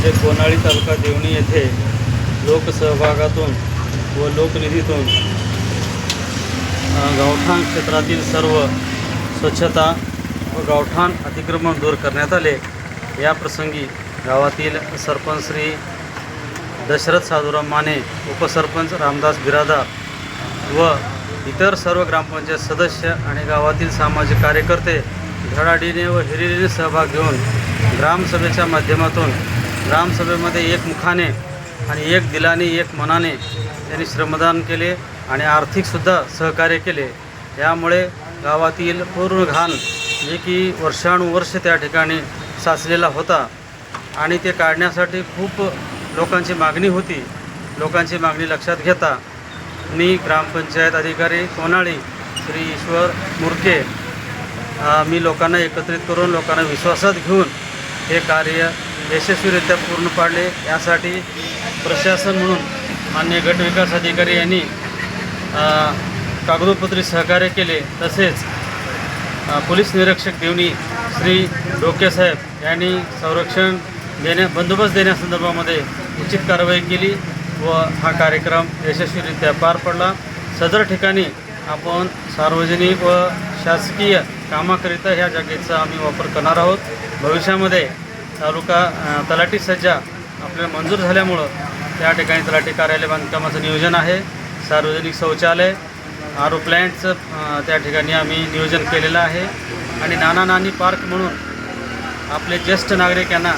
म्हणजे कोनाळी तालुका देवणी येथे लोकसहभागातून व लोकनिधीतून गावठाण क्षेत्रातील सर्व स्वच्छता व गावठाण अतिक्रमण दूर करण्यात आले. या प्रसंगी गावातील सरपंच श्री दशरथ साधुराम माने उपसरपंच रामदास बिरादा व इतर सर्व ग्रामपंचायत सदस्य आणि गावातील सामाजिक कार्यकर्ते धडाडीने व हिरिरीने सहभाग घेऊन ग्रामसभेच्या माध्यमातून ग्रामसभेमध्ये एक मुखाने आणि एक दिलाने एक मनाने त्यांनी श्रमदान केले आणि आर्थिकसुद्धा सहकार्य केले. यामुळे गावातील पूर्ण घाण जे की वर्षानुवर्ष त्या ठिकाणी साचलेला होता आणि ते काढण्यासाठी खूप लोकांची मागणी होती. लोकांची मागणी लक्षात घेता मी ग्रामपंचायत अधिकारी सोनाळी श्री ईश्वर मुरके मी लोकांना एकत्रित करून लोकांना विश्वासात घेऊन हे कार्य यशस्वीरित्या पूर्ण पाडले. यासाठी प्रशासन म्हणून मान्य गटविकास अधिकारी यांनी कागदोपत्री सहकार्य केले. तसेच पोलीस निरीक्षक देवनी श्री डोकेसाहेब यांनी संरक्षण देण्या बंदोबस्त देण्यासंदर्भामध्ये उचित कारवाई केली व हा कार्यक्रम यशस्वीरित्या पार पडला. सदर ठिकाणी आपण सार्वजनिक व शासकीय कामाकरिता ह्या जागेचा आम्ही वापर करणार आहोत. भविष्यामध्ये तालुका तलाठी सज्जा आपल्याला मंजूर झाल्यामुळं त्या ठिकाणी तलाठी कार्यालय बांधकामाचं नियोजन आहे. सार्वजनिक शौचालय आरो प्लॅन्टचं त्या ठिकाणी आम्ही नियोजन केलेलं आहे. आणि नाना नानी पार्क म्हणून आपले ज्येष्ठ नागरिक यांना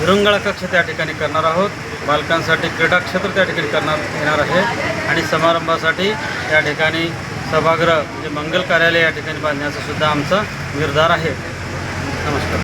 विरंगळा कक्ष त्या ठिकाणी करणार आहोत. बालकांसाठी क्रीडाक्षेत्र त्या ठिकाणी करणार येणार आहे. आणि समारंभासाठी त्या ठिकाणी सभागृह म्हणजे मंगल कार्यालय या ठिकाणी बांधण्याचा सुद्धा आमचा निर्धार आहे. नमस्कार.